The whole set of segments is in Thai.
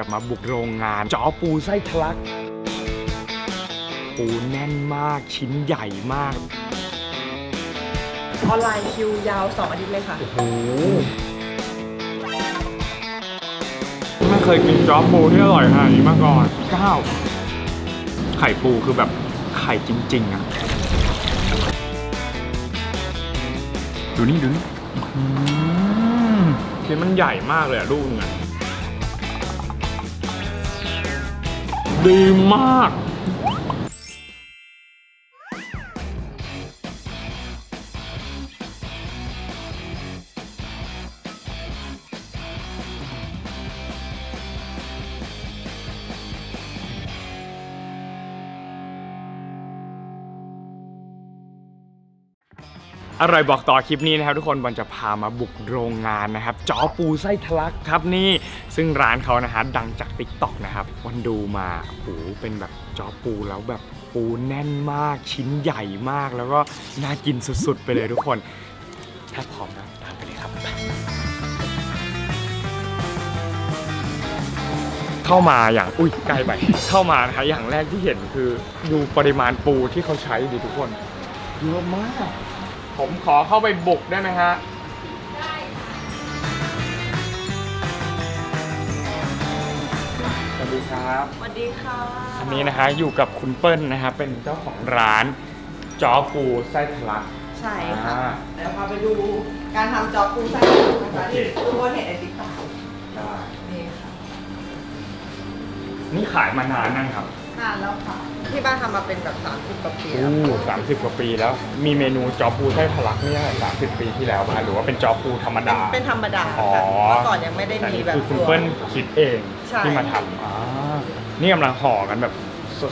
จะมาบุกโรงงานจอปูไส้ทะลัก ปูแน่นมากชิ้นใหญ่มาก ออนไลน์คิวยาว2อาทิตย์เลยค่ะ โอ้โหไม่เคยกินจอปูที่อร่อยขนาดนี้มาก่อนเก้าไข่ปูคือแบบไข่จริง ๆ อะ ดูนี่ ดูนี่อื้อหือชิ้นมันใหญ่มากเลยอะลูกนึงอะ ดีมาก อร่อยบอกต่อคลิปนี้นะครับทุกคนวันจะพามาบุกโรงงานนะครับจอปูไส้ทะลักครับนี่ ซึ่งร้านเขานะฮะดังจากติ๊กต็อกนะครับวันดูมาโอ้โหเป็นแบบจอปูแล้วแบบปูแน่นมากชิ้นใหญ่มากแล้วก็น่ากินสุดๆ ไปเลยทุกคน ถ้าพร้อมแล้วตามไปเลยครับเข้ามาอย่างอุ้ยใกล้ไปเข้ามานะฮะอย่างแรกที่เห็นคือดูปริมาณปูที่เขาใช้ดิทุกคนเยอะมาก ผมขอเข้าไปบุกได้ไหมฮะสวัสดีครับ สวัสดีค่ะอันนี้นะฮะอยู่กับคุณเปิ้ลนะฮะเป็นเจ้าของร้านจอปูไส้ทะลัก ใช่ค่ะอ่า เดี๋ยวพาไปดูการทำจอปูไส้ปูนะคะโอเคที่ทุกคนเห็นในติ๊กต็อกได้นี่ค่ะ นี่ขายมานานนั่งครับ นานแล้วค่ะ ที่บ้านทำมาเป็นแบบ30กว่าปีแล้วอู้สามสิบกว่าปีแล้ว มีเมนูจอปูไส้ทะลักเนี่ยสามสิบปีที่แล้วป่ะหรือว่าเป็นจอปูธรรมเป็นดา เป็นธรรมดาอ๋อ ค่ะเมื่อก่อนยังไม่ได้แต่มีนี่แบบคือคุณตัว เปิ้ลคิดเองใช่ ที่มาทำอ่านี่กำลังห่อกันแบบ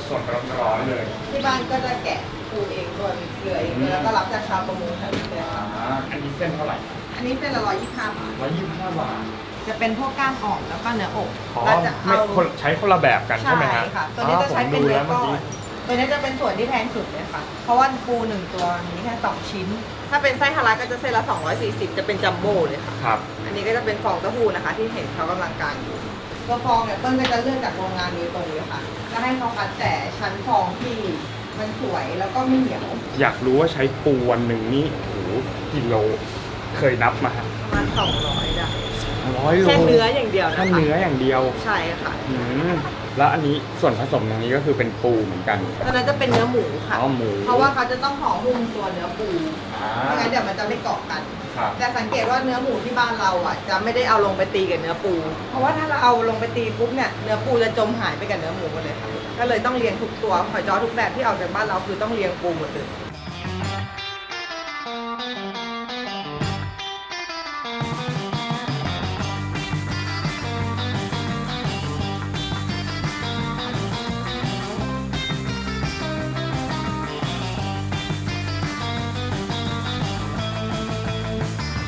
สดๆร้อนๆเลยที่บ้านก็จะแกะปูเองด้วยมีเกลือเองด้วยแล้วก็รับจากชาวประมงทั้งนี้เลยอ่าค่ะอันนี้เส้นเท่าไหร่อันนี้เป็นละร้อยยี่สิบห้าบาทร้อยยี่สิบห้าบาท จะเป็นพวกก้างอ่อนแล้วก็เนื้ออกอ๋อเราจะไม่เอาคนใช้คนละแบบกันใช่ไหมฮะค่ะ ตัวนี้จะใช้เป็นผมดูเนื้แล้อวเมื่ก้ออกี้นตัวนี้จะเป็นส่วนที่แพงสุดเลยค่ะ เพราะว่าปูหนึ่งตัวมีแค่สองชิ้น ถ้าเป็นไส้ทะลักก็จะเส้นละ240 จะเป็นจัมโบ้เลยค่ะ ครับ อันนี้ก็จะเป็นฟองเต้าหู้นะคะ ที่เห็นเขากำลังกางอยู่ ตัวฟองเนี่ยเปิ้ลก็จะเลือกจากโรงงานโดยตรงเลยค่ะ จะให้เขาคัดแต่ชั้นฟองที่มันสวยแล้วก็ไม่เหนียว อยากรู้ว่าใช้ปูวันหนึ่งนี่โอ้โหกิโลเคยนับมาฮะประมาณ200ได้ ร้อยโลแค่เนื้ออย่างเดียวนะคะแค่เนื้ออย่างเดียวใช่ค่ะอืมแล้วอันนี้ส่วนผสมตรงนี้ก็คือเป็นปูเหมือนกันตัวนั้นจะเป็นเนื้อหมูค่ะอ๋อหมูเพราะว่าเขาจะต้องห่อหุ้มตัวเนื้อปูอ่าไม่งั้นเดี๋ยวมันจะไม่เกาะกันครับแต่สังเกตว่าเนื้อหมูที่บ้านเราอะ จะไม่ได้เอาลงไปตีกับเนื้อปู เพราะว่าถ้าเราเอาลงไปตีปุ๊บเนี่ยเนื้อปูจะจมหายไปกับเนื้อหมูหมดเลยค่ะก็เลยต้องเลี้ยงทุกตัวหอยจ้อทุกแบบที่ออกจากบ้านเราคือต้องเลี้ยงปูหมดเลย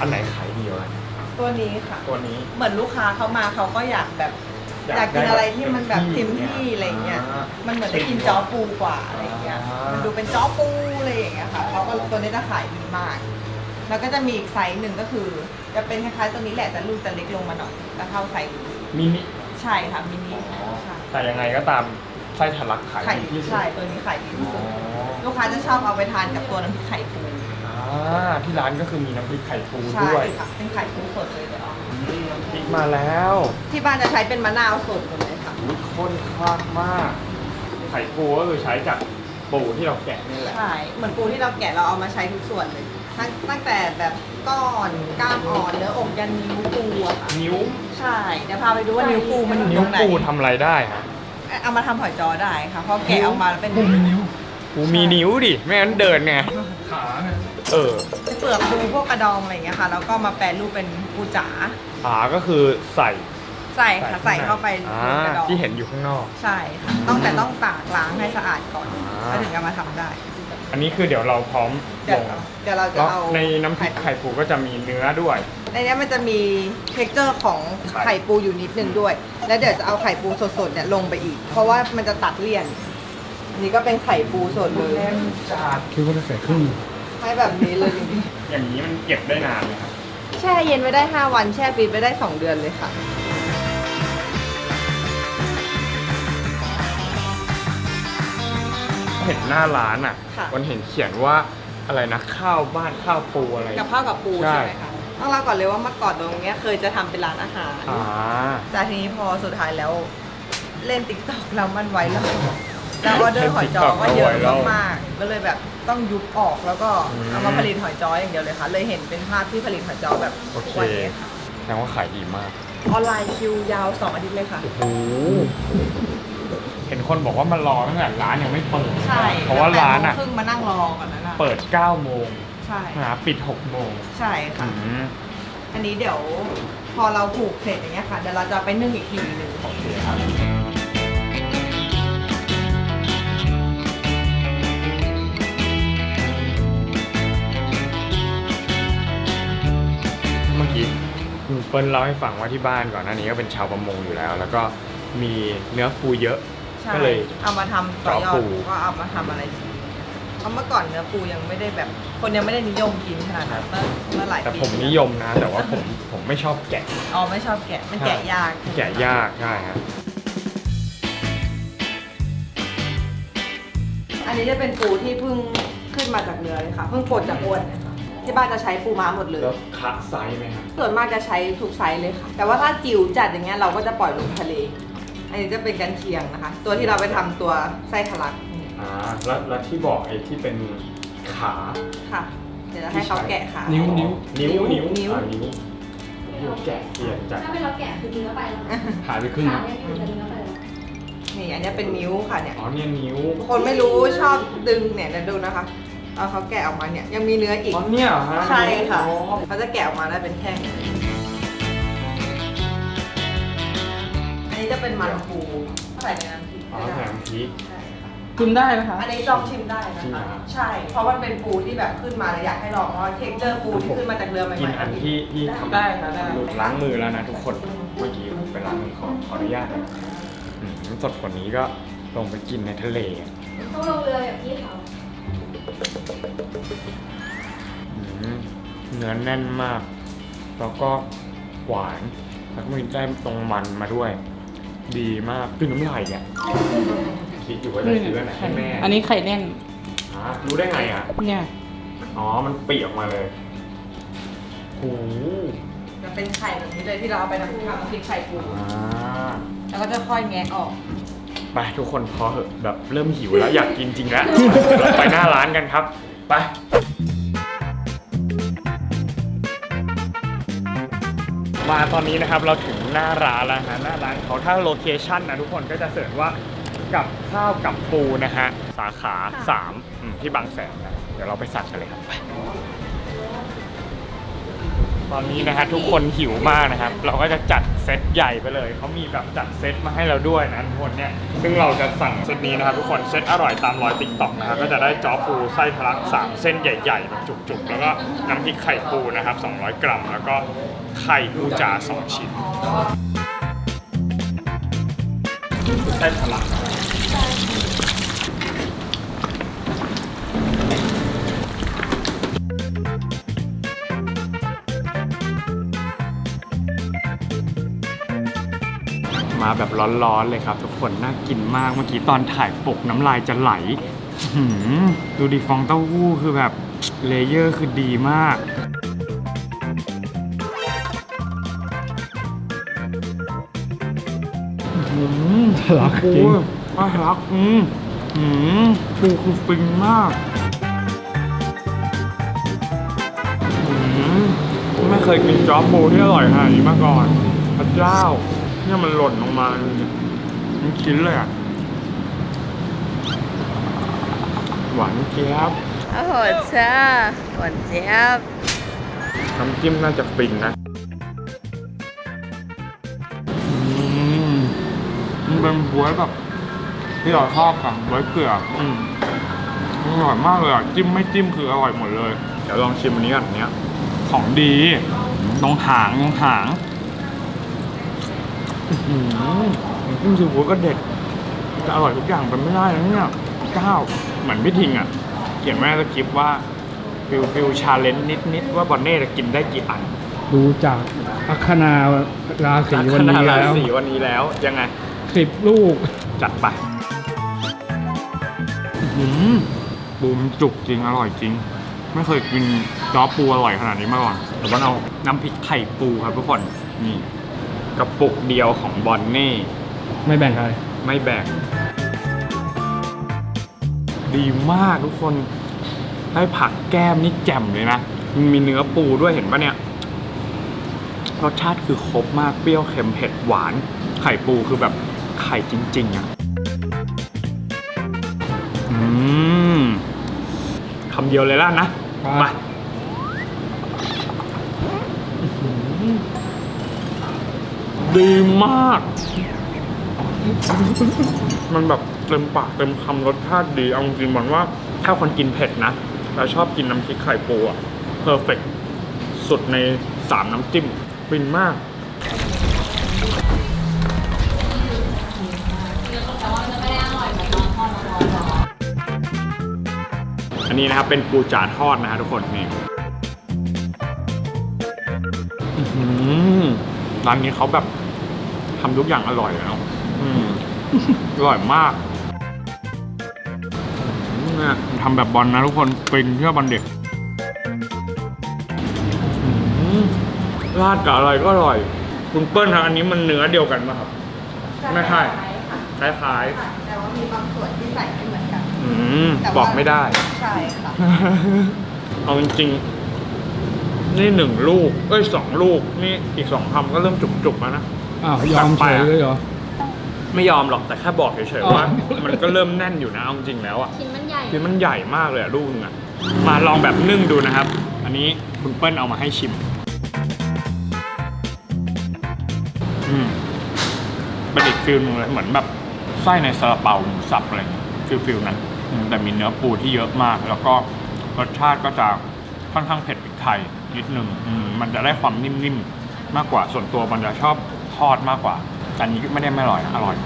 อันไหนขายดีวะตัวนี้ค่ะ ตัวนี้ เหมือนลูกค้าเขามาเขาก็อยากแบบ อยากอยากกินได้อะไรที่มันแบบแบบทิมที่ที่อะไรเงี้ยอ่ามัมันเหมือนได้กินจ้อปูกว่าอะไรเงี้ยอ่ามัมันดูเป็นจ้อปูอะไรอย่างเงี้ยค่ะเขาก็ตัวนี้จะขายดีมาก แล้วก็จะมีอีกไซส์หนึ่งก็คือ จะเป็นคล้ายๆตัวนี้แหละแต่ลูกจะเล็กลงมาหน่อยจะเท่าไซส์นี้มินิใช่ค่ะมินิใช่แต่ยังไงก็ตามไส้ทะลักขายไข่ดีที่สุดใช่ตัวนี้ไข่ดีที่อ๋สุดอลูกค้าจะชอบเอาไปทานกับตัวน้ำพริกไข่ปูอ่า ที่ร้านก็คือมีน้ำพริกไข่ปูใช่ด้วยค่ะ เป็นไข่ปูสดเลยเดี๋ยวเอาอืมน้ำพริกมาแล้วที่บ้านจะใช้เป็นมะนาวสดหมดเลยค่ะอุ๊ยข้นคากมาก ไข่ปูก็คือใช้จากปูที่เราแกะนี่แหละใช่เหมือนปูที่เราแกะเราเอามาใช้ทุกส่วนเลยตั้งตั้งแต่แบบก้อนกล้ามอ่อนเนื้ออกยันนิ้วปูอะค่ะนิ้วใช่เดี๋ยวพาไปดูว่านิ้วปูมันอยู่นิ้ตวรงไหนปูทำอะไรได้ฮะเอามาทำหอยจอได้ค่ะเพราะแกะออกมาแล้วเป็น ปูมีนิ้วปูมีนิ้วดิไม่งั้นเดินไงขาเออเปลือกปูพวกกระดองอะไรอย่างเงี้ยค่ะ แล้วก็มาแปรรูปเป็นปูจ๋าขาก็คือใส่ใส่ค่ะใส่เข้าไปอ่ในกระดองที่เห็นอยู่ข้างนอก ใช่ค่ะต้องแต่ต้องตากล้างให้สะอาดก่อนอ่า แล้วถึงจะมาทำได้ อันนี้คือเดี๋ยวเราพร้อมเดี๋ลยวงเราเดี๋ยวเราจะแล้วเอาในน้ำพริกไข่ปูก็จะมีเนื้อด้วย ในเนี้ยมันจะมีเท็กเจอร์ของไข่ไข่ปูอยู่นิดนึงด้วย แล้วเดี๋ยวจะเอาไข่ปูสดๆเนี่ยลงไปอีก เพราะว่ามันจะตัดเลี่ยน นี่ก็เป็นไข่ปูสดเลยจัดคือว่าจะใส่ครึ่ง ให้แบบนี้เลยอย่างนี้มันเก็บได้นานไหมครับแช่เย็นไว้ได้ 5 วันแช่ฟรีซไว้ได้ 2 เดือนเลยค่ะ เห็นหน้าร้านอะ ค่ะ มันเห็นเขียนว่าอะไรนะข้าวบ้านข้าวปูอะไร กับข้าวกับปูใช่ไหมคะต้องเล่าก่อนเลยว่าเมื่อก่อนตรงนี้เคยจะทำเป็นร้านอาหาร อ่าแต่ทีนี้พอสุดท้ายแล้วเล่นติ๊กต็อกแล้วมันไวรัลแล้วออเดอร์หอยจอก็เยอะมากๆก็เลยแบบ ต้องยุบออกแล้วก็เอามาผลิตหอยจออย่างเดียวเลยค่ะ เลยเห็นเป็นภาพที่ผลิตหอยจอแบบโอทุกเควันนี้ค่ะแสดงว่าขายดีมาก ออนไลน์คิวยาว2อาทิตย์เลยค่ะ โอ้โหเห็นคนบอกว่ามารอตั้งแต่ร้านยังไม่เปิด ใช่เพราะว่าร้านอะ ครึ่งมานั่งรอก่อนนั้นอะเปิด 9 โมงใช่หาปิด 6 โมงใช่ค่ะ อืมอันนี้เดี๋ยวพอเราผูกเสร็จอย่างเงี้ยค่ะเดี๋ยวเราจะไปนึ่งอีกทีหนึ่ง โอเคครับ เปิ้ลเล่าให้ฟังว่าที่บ้านก่อนหน้านี้ก็เป็นชาวประมงอยู่แล้ว แล้วก็มีเนื้อปูเยอะ ใช่ก็เลยเอามาทำต่อยอเจาะปูดก็เอามาทำอะไรทีเพราะเมื่อก่อนเนื้อปูยังไม่ได้แบบ คนยังไม่ได้นิยมกินขนาดนั้นเมื่อเมื่อหลายแต่ปีผมนิยมนะ แต่ว่าผมผมไม่ชอบแกะ อ๋อไม่ชอบแกะมันแกะยาก แกะยากใช่ครับ อันนี้จะเป็นปูที่เพิ่งขึ้นมาจากเรือเลยค่ะ เพิ่งปลดจากอวนเลยค่ะ ที่บ้านจะใช้ปูม้าหมดเลย แล้วคัดไซส์ไหมครับส่วนมากจะใช้ทุกไซส์เลยค่ะ แต่ว่าถ้าจิ๋วจัดอย่างเงี้ยเราก็จะปล่อยลงทะเล อันนี้จะเป็นกันเชียงนะคะ ตัวที่เราไปทำตัวไส้ทะลักนี่อ่าแล้วแล้วที่บอกไอ้ที่เป็นขา ค่ะ เดี๋ยวจะให้เขาแกะค่ะนิ้วนิ้ว นิ้ว นิ้ว นิ้ว อ่านิ้วนิ้วแกะเปลี่ยนจากถ้าเป็นเราแกะคือเนื้อไปแล้วนะหายไปครึ่งขาเนี่ยคือจะเนื้อไปแล้วนี่อันนี้เป็นนิ้วค่ะเนี่ย อ๋อเนี่ยนิ้ว คนไม่รู้ชอบดึงเนี่ยเดี๋ยวดูนะคะ เอาเขาแกะออกมาเนี่ยยังมีเนื้ออีก อ๋อเนี่ยเหรอฮะใช่ค่ะ อ๋อเขาจะแกะออกมาได้เป็นแท่งอันนี้จะเป็นมันปูใส่ในน้ำพริกอ๋อก็แถได้มพริก ใช่ค่ะชิมได้นะคะ อันนี้ลองชิมได้นะจริงเหรคะ อ ใช่ เพราะมันเป็นปูที่แบบขึ้นมาเลยอยากให้ลองเพราะว่าเท็กเจอร์ปูที่ขึ้นมาจากเรือใหม่ๆกินอันที่ที่ทำได้ค่ะได้ ล้างมือแล้วนะทุกคน เมื่อกี้ไปล้างมือขอขออนุญาตนะอืมสดกว่านี้ก็ลงไปกินในทะเล ต้องลงเรือแบบพี่เขาอืม เนื้อแน่นมาก แล้วก็หวาน แล้วก็มีได้ตรงมันมาด้วย ดีมากคือน้ำลายแกะคิดอยู่ว่าจะซื้ออันไหนให้แม่อันนี้ไข่แน่นอะรู้ได้ไงอะ เนี่ย อ๋อ มันเปียกมาเลยโอ้โหจะเป็นไข่แบบนี้เลยที่เราเอาไปทำทำพริกไข่ปูอ่าแล้วก็จะค่อยแงะออก ไปทุกคนพอเหอะแบบเริ่มหิวแล้วอยากกินจริงแล้วเราไปหน้าร้านกันครับ ไปมาตอนนี้นะครับเราถึงหน้าร้านแล้วนะฮะหน้าร้านเขาถ้าโลเคชั่นนะทุกคนก็จะเสิร์ชว่ากับข้าวกับปูนะฮะสาขา3อืมที่บางแสนนะเดี๋ยวเราไปสั่งกันเลยครับไป ตอนนี้นะฮะทุกคนหิวมากนะครับ เราก็จะจัดเซตใหญ่ไปเลยเขามีแบบจัดเซตมาให้เราด้วยนะทุกคนเนี่ยซึ่งเราจะสั่งเซตนี้นะครับทุกคนเซตอร่อยตามรอยติ๊กต็อกนะครับก็จะได้จ้อปูไส้ทะลักสามเส้นใหญ่ๆแบบจุกๆ แล้วก็น้ำพริกไข่ปูนะครับ 200 กรัม แล้วก็ไข่ปูจาสองชิ้นไส้ทะลัก มาแบบร้อนๆเลยครับ ทุกคนน่ากินมากเมื่อกี้ตอนถ่ายปกน้ำลายจะไหลหืมดูดิฟองเต้าหู้คือแบบเลเยอร์คือดีมากหืมทะลักจริงปูทะลักอืมหืมปูคือฟินมากหืมไม่เคยกินจ๊อบปูที่อร่อยขนาดนี้มาก่อน พระเจ้า เนี่ยมันหล่นลงมาเลยมันชิ้นเลยอะ หวานเจี๊ยบโอ้โหจ้าหวานเจี๊ยบน้ำจิ้มน่าจะฟินนะอืมมันเป็นบวยแบบ ที่เราชอบกับบวยเกลืออืมอร่อยมากเลยอะ จิ้มไม่จิ้มคืออร่อยหมดเลย เดี๋ยวลองชิมอันนี้ก่อนอันเนี้ย ของดีตรงหางตรงหาง อื้อหือน้ำจิ้มซีฟู้ดก็เด็ดจะอร่อยทุกอย่างเป็นไม่ได้นะเนี่ยเก้าเหมือนพี่ทิงอะ เขียนแม่สคริปต์ว่าฟิลฟิลชาเลนจ์นิดนิดๆว่าบอนเน่จะกินได้กี่อัน ดูจากอัคนาราศีวันนี้ขนาดแล้วสีวันนี้แล้วยังไงสิบลูกจัดไปอื้ออืมปูมันจุกจริงอร่อยจริง ไม่เคยกินจ้อปูอร่อยขนาดนี้มาก่อนแต่ว่าเอาน้ำพริกไข่ปูครับทุกคนนี่ กระปุกเดียวของบอนเน่ไม่แบ่งใคร ไม่แบ่ง ดีมากทุกคน ให้ผักแก้มนี่แจ่มเลยนะมันมีเนื้อปูด้วยเห็นปะเนี่ย รสชาติคือครบมากเปรี้ยวเค็มเผ็ดหวาน ไข่ปูคือแบบไข่จริง ๆอะอืมคำเดียวเลยล่ะนะ มา ดีมาก มันแบบเต็มปากเต็มคำรสชาติดีเอาจริงๆบอกว่าถ้าคนกินเผ็ดนะแล้วชอบกินน้ำพริกไข่ปูอะเพอร์เฟกสุดในสามน้ำจิ้มฟินมากอันนี้นะครับเป็นปูจ๋าทอดนะฮะทุกคนนี่ร้านนี้เขาแบบ ทำทุกอย่างอร่อยเลยเนาะอืมอร่อยมากเนี่ยทำแบบบอลนะทุกคนเป็นเชื่อบอลเด็กอื้อหือราดกับอะไรก็อร่อย คุณเปิ้ลครับอันนี้มันเนื้อเดียวกันป่ะครับ ไม่ใช่ค่ะคล้ายค่ะแต่ว่ามีบางส่วนที่ใส่ไม่เหมือนกัน ๆ อืมแต่ว่า บอกไม่ได้ ใช่ค่ะ เอาจริงๆ นี่หนึ่งลูก เอ้ยสองลูก นี่อีกสองคำก็เริ่มจุกๆแล้วนะ อ้าวยอมเฉยเลยเหรอ ไม่ยอมหรอกแต่แค่บอกเฉยอ๋อ ๆว่ามันก็เริ่มแน่นอยู่นะเอาจริงๆแล้วอะชิ้นมันใหญ่ คือมันใหญ่มากเลยอะลูกนึงอะมาลองแบบนึ่งดูนะครับ อันนี้คุณเปิ้ลเอามาให้ชิมอืมเป็นอีกฟิลหนึงเลยเหมือนแบบไส้ในซาลาเปาหมูสับอะไรอย่างเงี้ยฟิลฟิลนั้นอืมแต่มีเนื้อปูที่เยอะมาก แล้วก็รสชาติก็จะค่อนข้างเผ็ดพริกไทยนิดนึงอืมมันจะได้ความนิ่มๆ มากกว่าส่วนตัวมันจะชอบ ทอดมากกว่าแต่อันนี้ไม่ได้ไม่อร่อยนะอร่อย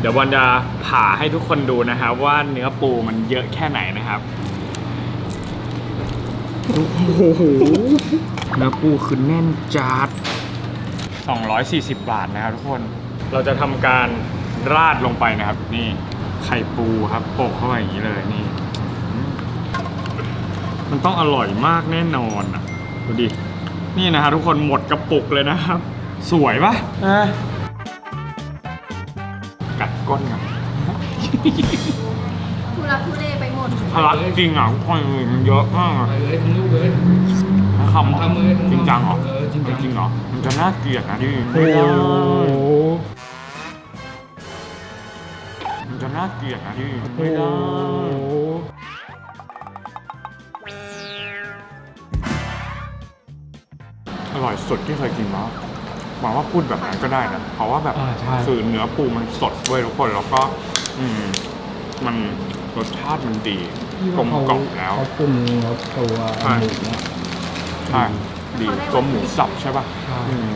เดี๋ยวบอลจะผ่าให้ทุกคนดูนะครับ ว่าเนื้อปูมันเยอะแค่ไหนนะครับโอ้โหเนื้อปูคือแน่นจัด 240 บาทนะครับทุกคน เราจะทำการราดลงไปนะครับ นี่ไข่ปูครับโปะเข้าไปอย่างนี้เลยนี่อืมมันต้องอร่อยมากแน่นอนอะดูดิ นี่นะครับทุกคนหมดกระปุกเลยนะครับ สวยปะอะกัดก้นอะทุรักทุเลไปหมดทะลักจริงอะทุกคนมันเยอะมากอะไปเลยทั้งลูกเลยคำเหรอทำมือจริงจังเหรอเออ จริงจังจริงเหรอ มันจะน่าเกลียดนะดิโอ้โหมันจะน่าเกลียดนะดิโอ้ไม่โหได้อร่อยสุดที่เคยกินแล้วหวังว่าพูดแบบนั้นก็ได้นะ เพราะว่าแบบอ่าใช่ คือเนื้อปูมันสดด้วยทุกคนแล้วก็ อืม มันรสชาติมันดีกลมกล่อมแล้ว เขาปรุงแล้วตัวใช่หมูเนี่ยใช่ ดีตัวหมูสับใช่ป่ะใช่อืม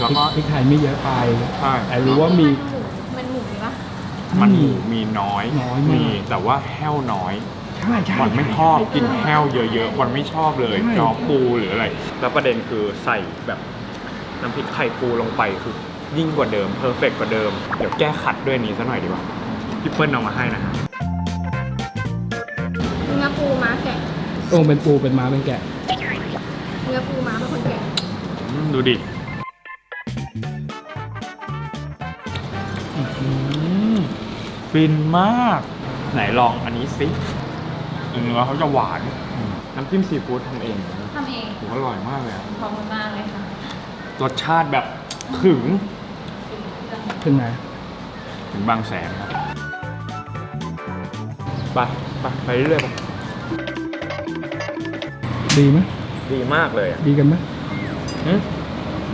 แล้วก็พริกไทยไม่เยอะไปใช่แต่รู้ว่ามีมันหมูมีปะมันหมูมีน้อยน้อยมากมีแต่ว่าแห้วน้อยใช่ใช่วันไม่ชอบกินแห้วเยอะๆวันไม่ชอบเลยใช่จอปูหรืออะไร แล้วประเด็นคือใส่แบบน้ำพริกไข่ปูลงไปคือยิ่งกว่าเดิมเพอร์เฟกกว่าเดิม เดี๋ยวแก้ขัดด้วยนี้ซะหน่อยดีกว่าพี่เปิ้ลเอามาให้นะฮะเนื้อปูม้าแกะโอ้เป็นปูเป็นม้าเป็นแกะ เนื้อปูม้าเป็นคนแกะอืมดูดิอื้อหือฟินมาก ไหนลองอันนี้สิเนื้อเขาจะหวานอืมน้ำจิ้มซีฟู้ดทำเองทำเองโหอร่อยมากเลยอะขอบคุณมากเลยค่ะรสชาติแบบถึงขึ้นไหนถึงบางแสนครับ ไป ไป ไปเรื่อยๆไปดีไหม ดีมากเลยอะดีกันไหมหึ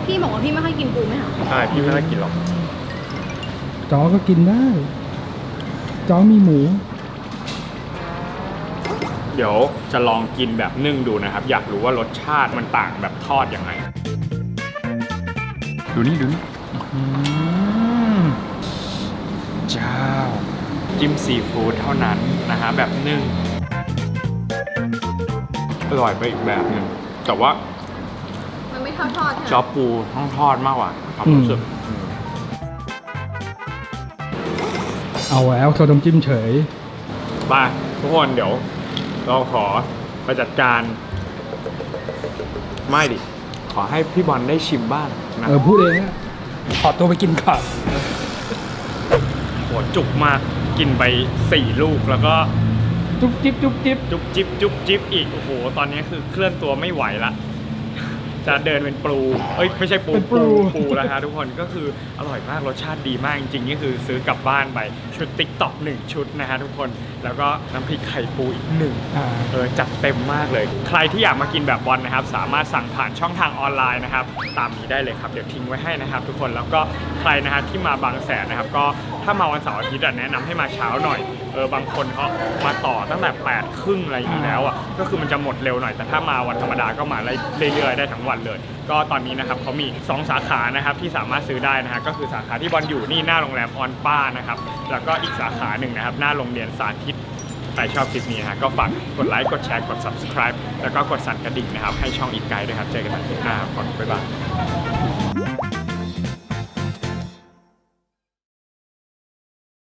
พี่บอกว่าพี่ไม่ค่อยกินปูไหมคะใช่พี่ไม่ได้กินหรอกจอก็กินได้จอมีหมู เดี๋ยวจะลองกินแบบนึ่งดูนะครับ อยากรู้ว่ารสชาติมันต่างแบบทอดยังไง ดูนี่ดูนี่อื้อหือเจ้า จิ้มซีฟู้ดเท่านั้นนะฮะแบบนึ่ง อร่อยไปอีกแบบหนึ่งแต่ว่ามันไม่ทอดทอดๆใช่ไหมจอปูต้องทอดมากกว่าความรู้สึกอืมเอาแล้วโซดมจิ้มเฉย ไปทุกคนเดี๋ยว เราขอไปจัดการ ไม่ดิ ขอให้พี่บอลได้ชิมบ้างนะเออพูดเองอะขอตัวไปกินก่อน หัวจุกมากกินไปสี่ลูกแล้วก็ จุ๊บจิ๊บจุ๊บจิ๊บจุ๊บจิ๊บจุ๊บจิ๊บอีก โอ้โห ตอนนี้คือเคลื่อนตัวไม่ไหวละ จะเดินเป็นปลูเอ้ยไม่ใช่ปูเป็นปลูปูแล้วฮะทุกคนก็คืออร่อยมากรสชาติดีมากจริงๆนี่คือซื้อกลับบ้านไปชุดติ๊กต็อกหนึ่งชุดนะฮะทุกคนแล้วก็น้ำพริกไข่ปูอีกหนึ่ง อ่า เออจัดเต็มมากเลย ใครที่อยากมากินแบบบอลนะครับ สามารถสั่งผ่านช่องทางออนไลน์นะครับ ตามนี้ได้เลยครับ เดี๋ยวทิ้งไว้ให้นะครับ ทุกคนแล้วก็ใครนะฮะที่มาบางแสนนะครับ ก็ถ้ามาวันเสาร์อาทิตย์อะแนะนำให้มาเช้าหน่อยเออบางคนเขามาต่อตั้งแต่8ปดครึ่งอะไรอย่างนี้แล้วอะ ก็คือมันจะหมดเร็วหน่อยแต่ถ้ามาวันธรรมดาก็มาเรื่อยๆได้ทั้งวันเลย ก็ตอนนี้นะครับเขามี 2 สาขานะครับที่สามารถซื้อได้นะฮะก็คือสาขาที่บอลอยู่นี่หน้าโรงแรมออนป้านะครับแล้วก็อีกสาขาหนึ่งนะครับหน้าโรงเรียนสาธิตใครชอบคลิปนี้ฮะก็ฝากกดไลค์กดแชร์กด subscribe แล้วก็กดสั่นกระดิ่งนะครับให้ช่องอีกไกด์ด้วยครับเจอกันใหม่คลิปหน้าครับบ๊ายบาย